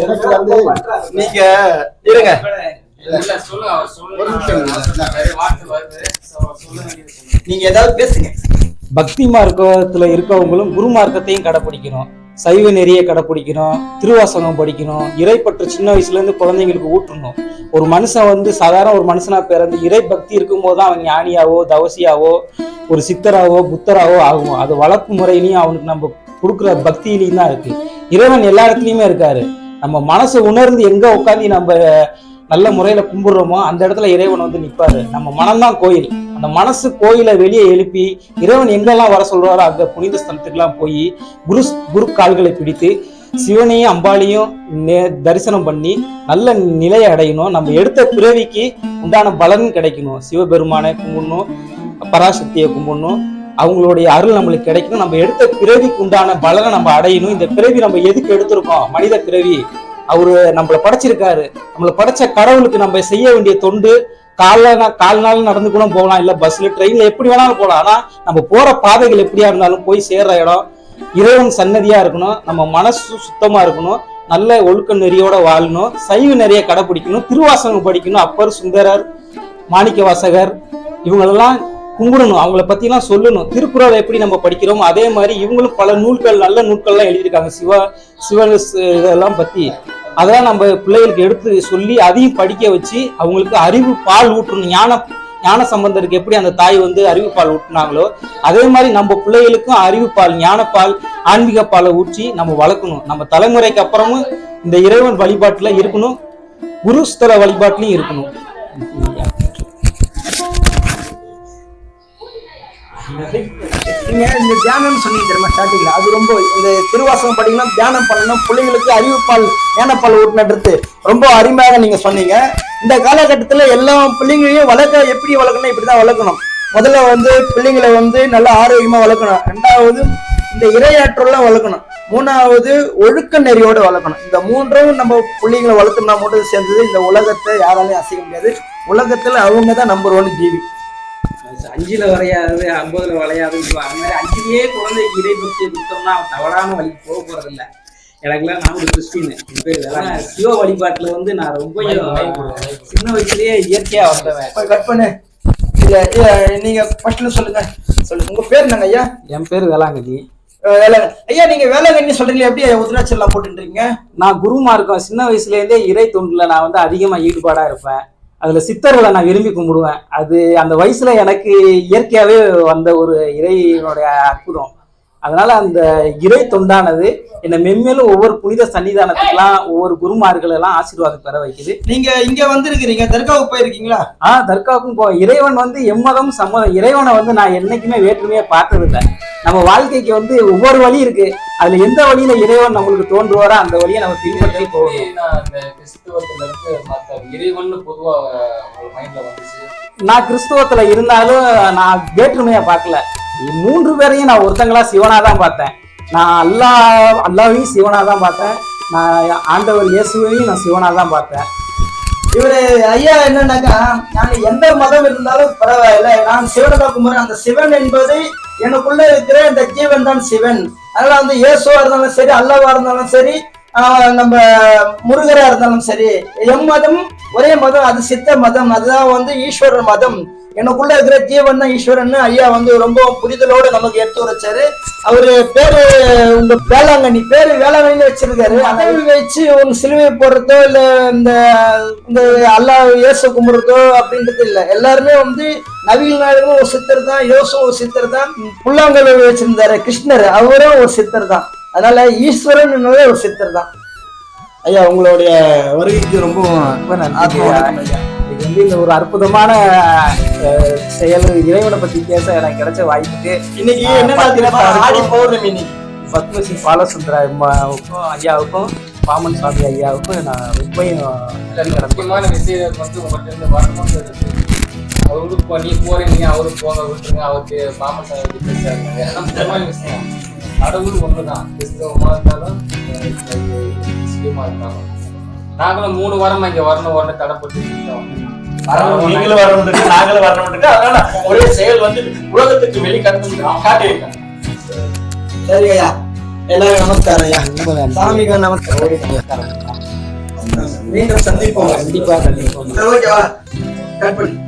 எனக்கு வந்து நீங்க இருங்க. நீங்க ஏதாவது பேசுங்க. பக்தி மார்க்கத்துல இருக்கவங்களும் குரு மார்க்கத்தையும் கடைபிடிக்கணும் சைவ நெறியை கடைப்பிடிக்கணும் திருவாசகம் படிக்கணும் இறைப்பற்று சின்ன வயசுல இருந்து குழந்தைங்களுக்கு ஊற்றணும் ஒரு மனுஷன் வந்து சாதாரண ஒரு மனுஷனா பிறந்து இறை பக்தி இருக்கும்போது தான் அவன் ஞானியாவோ தவசியாவோ ஒரு சித்தராவோ புத்தராவோ ஆகும் அது வளர்ப்பு முறையிலையும் அவனுக்கு நம்ம கொடுக்குற பக்தியிலையும் தான் இருக்கு. இறைவன் எல்லா இடத்துலயுமே இருக்காரு. நம்ம மனசை உணர்ந்து எங்க உட்காந்து நம்ம நல்ல முறையில கும்பிடுறோமோ அந்த இடத்துல இறைவன் வந்து நிற்பாரு நம்ம மனம்தான் கோயில். அந்த மனசு கோயிலை வெளியே எழுப்பி இறைவன் எங்கெல்லாம் வர சொல்றாரோ அங்க புனித ஸ்தலத்துக்கெல்லாம் போய் குரு குரு கால்களை பிடித்து சிவனையும் அம்பாளையும் நே- தரிசனம் பண்ணி நல்ல நிலையை அடையணும். நம்ம எடுத்த பிறவிக்கு உண்டான பலன் கிடைக்கணும். சிவபெருமானை கும்பிடணும் பராசக்தியை கும்பிடணும். அவங்களுடைய அருள் நம்மளுக்கு கிடைக்கணும். நம்ம எடுத்த பிறவிக்கு உண்டான பலனை நம்ம அடையணும். இந்த பிறவி நம்ம எதுக்கு எடுத்திருக்கோம்? மனித பிறவி. அவரு நம்மளை படைச்சிருக்காரு. நம்மள படைச்ச கடவுளுக்கு நம்ம செய்ய வேண்டிய தொண்டு கால்ல கால் நாள் நடந்து கூட போகலாம். இல்ல பஸ்ல ட்ரெயின்ல எப்படி வேணாலும் போகலாம். ஆனா நம்ம போற பாதைகள் எப்படியா இருந்தாலும் போய் சேர்ற இடம். இறைவன் சன்னதியா இருக்கணும். நம்ம மனசு சுத்தமா இருக்கணும். நல்ல ஒழுக்க நெறியோட வாழணும். சைவ நிறைய கடைப்பிடிக்கணும் திருவாசகம் படிக்கணும். அப்பர் சுந்தரர் மாணிக்க வாசகர் இவங்களெல்லாம் கும்பிடணும். அவங்கள பத்திலாம் சொல்லணும். திருக்குறளை எப்படி நம்ம படிக்கிறோமோ அதே மாதிரி இவங்களும் பல நூல்கள் நல்ல நூல்கள்லாம் எழுதியிருக்காங்க. சிவ சிவ இதெல்லாம் பத்தி. அதெல்லாம் நம்ம பிள்ளைகளுக்கு எடுத்து சொல்லி அதையும் படிக்க வச்சு அவங்களுக்கு அறிவு பால் ஊற்றணும் ஞான ஞான சம்பந்தருக்கு எப்படி அந்த தாய் வந்து அறிவு பால் ஊட்டினாங்களோ அதே மாதிரி நம்ம பிள்ளைகளுக்கும் அறிவு பால் ஞானப்பால் ஆன்மீக பாலை ஊற்றி நம்ம வளர்க்கணும். நம்ம தலைமுறைக்கு அப்புறமும் இந்த இறைவன் வழிபாட்டுல இருக்கணும். குருஸ்தல வழிபாட்டிலையும் இருக்கணும். நீங்க இந்த தியானம் சொன்னீங்க தெரியுமா ஸ்டார்டிங்ல அது ரொம்ப இந்த திருவாசகம் படிக்கணும் தியானம் பண்ணணும். பிள்ளைங்களுக்கு அறிவுப்பால் ஞானப்பால் ஊட்டினது ரொம்ப அருமையாக நீங்க சொன்னீங்க. இந்த காலகட்டத்தில் எல்லா பிள்ளைங்களையும் வளர்க்க எப்படி வளர்க்கணும் இப்படி தான் வளர்க்கணும். முதல்ல வந்து பிள்ளைங்களை வந்து நல்ல ஆரோக்கியமாக வளர்க்கணும். ரெண்டாவது இந்த இரையாற்றலாம் வளர்க்கணும். மூணாவது ஒழுக்க நெறியோடு வளர்க்கணும். இந்த மூன்றும் நம்ம பிள்ளைங்களை வளர்த்தோம்னா மட்டும் சேர்ந்தது. இந்த உலகத்தை யாராலையும் அசைக்க முடியாது. உலகத்தில் அவங்க தான் நம்பர் ஒன் ஜீவி. அஞ்சுல வரையாது ஐம்பதுல வளையாதுன்னு சொல்லுவாங்க. அந்த மாதிரி அஞ்சுலயே குழந்தைக்கு இறை பக்தியை கொடுத்தோம்னா அவன் தவறான வழிக்கு போக போறது இல்ல எனக்குலாம் நான் ஒரு கிறிஸ்டின் என் பேர் வேளாண். சிவ வழிபாட்டுல வந்து நான் ரொம்ப சின்ன வயசுலயே இயற்கையா வந்தவன். கட் பண்ணு. இல்ல இல்ல, நீங்க ஃபர்ஸ்ட்ல சொல்லுங்க. சொல்லுங்க. உங்க பேர் என்னங்க ஐயா? என் பேர் வேளாங்கண்ணி. வேலை ஐயா நீங்க வேலைங்கண்ணி சொல்றீங்களே எப்படி உதிராட்சல்லாம் போட்டுன்றீங்க? நான் குருமா இருக்கேன் சின்ன வயசுல இருந்தே இறை தொண்டுல நான் வந்து அதிகமா ஈடுபாடா இருப்பேன். அதுல சித்தர்களை நான் விரும்பி கும்பிடுவேன். அது அந்த வயசுல எனக்கு இயற்கையாவே வந்த ஒரு இறைவனுடைய அற்புதம். அதனால அந்த இறை தொண்டானது என்னை மென்மேலும் ஒவ்வொரு புனித சன்னிதானத்துக்கெல்லாம் ஒவ்வொரு குருமார்கள் எல்லாம் ஆசீர்வாதம் பெற வைக்குது. நீங்க இங்க வந்திருக்கிறீங்க தர்காவுக்கு போயிருக்கீங்களா? ஆ தர்காவுக்கும் போ இறைவன் வந்து எம்மதம் சம்மதம். இறைவனை வந்து நான் என்னைக்குமே வேற்றுமையா பார்த்ததில்லை. நம்ம வாழ்க்கைக்கு வந்து ஒவ்வொரு வழி இருக்கு. அதுல எந்த வழியில இறைவன் நம்மளுக்கு தோன்றுவாரோ அந்த வழியை நம்ம பின்பற்றி போகணும். இறைவன் பொதுவா நான் கிறிஸ்துவத்துல இருந்தாலும் நான் வேற்றுமையா பார்க்கல. மூன்று பேரையும் நான் ஒருத்தங்களா சிவனா தான் பார்த்தேன். நான் அல்லா அல்லாவையும் சிவனா தான் பார்த்தேன். நான் ஆண்டவர் இயேசுவையும் நான் சிவனா தான் பார்த்தேன். இவரு ஐயா என்னன்னாக்கா நான் எந்த மதம் இருந்தாலும் பரவாயில்ல. நான் சிவனை பார்க்கும்போது அந்த சிவன் என்பது எனக்குள்ள இருக்கிற இந்த ஜீவன் தான் சிவன். அதனால வந்து இயேசுவா இருந்தாலும் சரி அல்லாவா இருந்தாலும் சரி நம்ம முருகரா இருந்தாலும் சரி எம் மதம் ஒரே மதம் அது சித்த மதம். அதுதான் வந்து ஈஸ்வரர் மதம். எனக்குள்ள இருக்கிற ஜீவன் தான் ஈஸ்வரன் ஐயா வந்து ரொம்ப புரிதலோடு நமக்கு எடுத்து வச்சாரு அவரு பேரு உங்க வேளாங்கண்ணி பேரு வேளாங்கண்ணி வச்சிருக்காரு. அதை வச்சு ஒரு சிலுவை போடுறதோ இல்ல இந்த இந்த அல்லாஹ் இயேசு கும்பிடுறதோ அப்படின்றது இல்ல. எல்லாருமே வந்து நவீன நாயகமும் ஒரு சித்தர் தான் யோசும் ஒரு சித்தர் தான் புல்லாங்கல் வச்சிருந்தாரு கிருஷ்ணர். அவரும் ஒரு சித்தர் தான். அதனால ஈஸ்வரன் ஒரு சித்தர் தான். ஐயா உங்களுடைய வருகைக்கு ரொம்ப ஆத்ம. ஐயா இது வந்து இந்த ஒரு அற்புதமான செயல் இறைவனை பத்தி பேச எனக்கு கிடைச்ச வாய்ப்புக்கு இன்னைக்கு என்ன. ஆடி பௌர்ணமி இன்னைக்கு? பத்மஸ்ரீ பாலசுந்தர ஐயாவுக்கும் பாமன் சுவாமி ஐயாவுக்கும் நான் கடமை முக்கியமான விஷயம் வந்து உங்கள்கிட்ட இருந்து வரணும்னு அவருக்கு இப்போ நீ போறீங்க அவரு போக விட்டுருங்க. அவருக்கு பாமன் சாமி பேசுறாங்க. முக்கியமான விஷயம். கடவுள் ஒண்ணுதான். கிறிஸ்தவமா இருந்தாலும் முஸ்லீமா இருந்தாலும். நாங்களும் மூணு வாரமா இங்க வரணும். வரணும் தடைப்பட்டு இருக்கோம். வரணும், நீங்களும் வரணும் நாங்களும் வரணும் அதனால ஒரே செயல் வந்து உலகத்துக்கு வெளிக்காட்டு காட்டியிருக்கேன். சரி ஐயா. எல்லாரும் நமஸ்காரம் ஐயா. சாமிக்கு நமஸ்காரம். மீண்டும் சந்திப்போம். கண்டிப்பா கண்டிப்பா ஓகேவா? கட் பண்ணு.